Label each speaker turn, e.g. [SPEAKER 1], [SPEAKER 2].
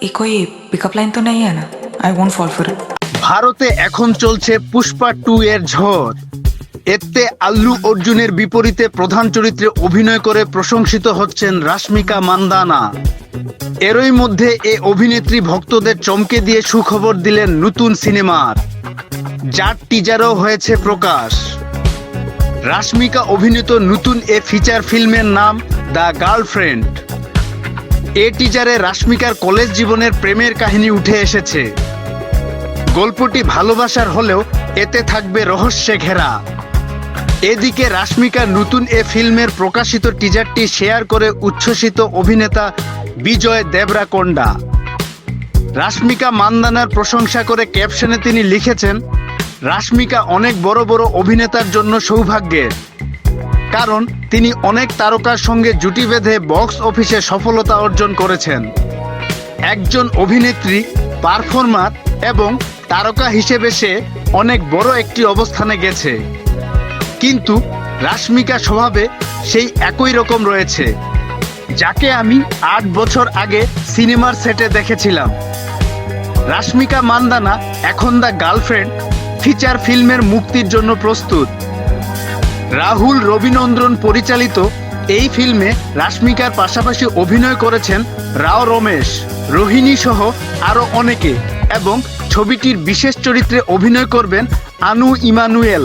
[SPEAKER 1] ये कोई pickup line तो नहीं है ना I won't fall for it
[SPEAKER 2] ভারতে এখন চলছে পুষ্পা টু এর ঝড় এতে আল্লু অর্জুনের বিপরীতে প্রধান চরিত্রে অভিনয় করে প্রশংসিত হচ্ছেন রাশ্মিকা মান্দানা এরই মধ্যে এ অভিনেত্রী ভক্তদের চমকে দিয়ে সুখবর দিলেন নতুন সিনেমার যার টিজারও হয়েছে প্রকাশ রাশ্মিকা অভিনীত নতুন এ ফিচার ফিল্মের নাম দ্য গার্লফ্রেন্ড এ টিজারে রাশ্মিকার কলেজ জীবনের প্রেমের কাহিনী উঠে এসেছে। গল্পটি ভালোবাসার হলেও এতে থাকবে রহস্যে ঘেরা। এদিকে রাশ্মিকার নতুন এ ফিল্মের প্রকাশিত টিজারটি শেয়ার করে উচ্ছ্বসিত অভিনেতা বিজয় দেবরাকোন্ডা। রাশ্মিকা মান্দানার প্রশংসা করে ক্যাপশনে তিনি লিখেছেন, রাশ্মিকা অনেক বড় বড় অভিনেতার জন্য সৌভাগ্যের। কারণ তিনি অনেক তারকার সঙ্গে জুটি বেঁধে বক্স অফিসে সফলতা অর্জন করেছেন। একজন অভিনেত্রী, পারফর্মার এবং তারকা হিসেবে সে অনেক বড় একটি অবস্থানে গেছে। কিন্তু রাশ্মিকা স্বভাবে সেই একই রকম রয়েছে, যাকে আমি আট বছর আগে সিনেমার সেটে দেখেছিলাম। রাশ্মিকা মান্দানা এখন দ্য গার্লফ্রেন্ড, ফিচার ফিল্মের মুক্তির জন্য প্রস্তুত। রাহুল রবিনন্দ্রন পরিচালিত এই ফিল্মে রাশ্মিকার পাশাপাশি অভিনয় করেছেন রাও রমেশ, রোহিণী সহ আরও অনেকে এবং ছবিটির বিশেষ চরিত্রে অভিনয় করবেন আনু ইমানুয়েল।